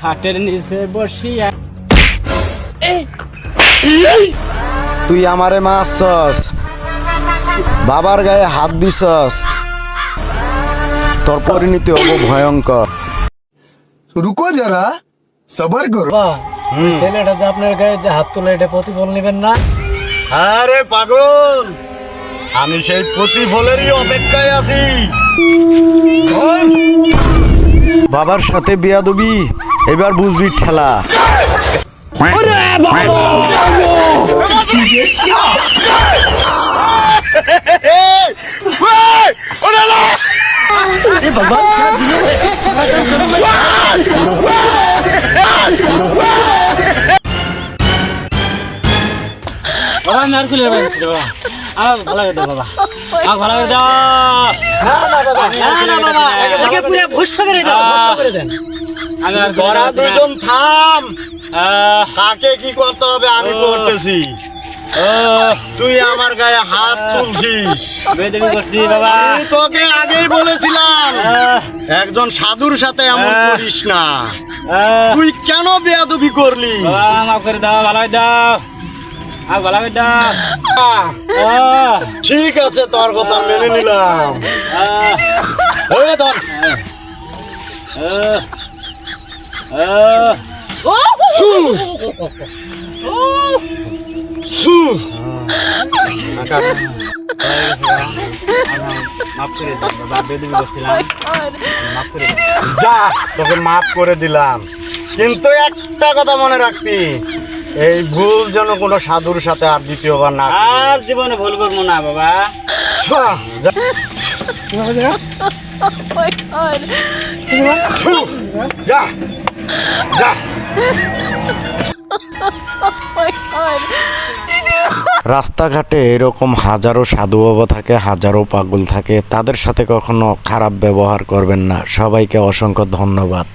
খাটের নিচে বসিয়া। তুই আমারে মারছস। বাবার গায়ে হাত দিছস। তোর পরিণতি হব ভয়ঙ্কর। রুকো যারা সবার করো। ছেলেটা যে আপনার গায়ে যে হাত তোলা এটা প্রতিফল নেবেন না? আরে পাগল আমি সেই প্রতিফলেরই অপেক্ষায় আছি। বাবার সাথে বিয়াদবি? এবার বুঝবি ঠেলা। বাবা! আর বাবা। আমার ভালো করে দাও বাবা। আমার ভালো করে দাও। না না বাবা এটাকে পুরো ভুস্সা করে দাও ভুস্সা করে দেন আমি আর দুজন থাম। কাকে কি করতে হবে আমি করতেছি। তুই আমার গায়ে হাত তুলছিস। বেদবি বাবা। আমি তোকে আগেই বলেছিলাম। একজন সাধুর সাথে এমন। করিস না। তুই কেন বেয়াদবি করলি? মাফ করে দাও ভালো করে দাও। ঠিক আছে তোর কথা মেনে নিলাম। যা তোকে মাফ করে দিলাম। কিন্তু একটা কথা মনে রাখবি। এই ভুল যেন কোনো সাধুর সাথে আর দ্বিতীয়বার না আর জীবনে ভুল করব না বাবা। যা। যা। রাস্তাঘাটে এরকম হাজারো সাধু বাবা থাকে হাজারো পাগল থাকে তাদের সাথে কখনো খারাপ ব্যবহার করবেন না। সবাইকে অসংখ্য ধন্যবাদ।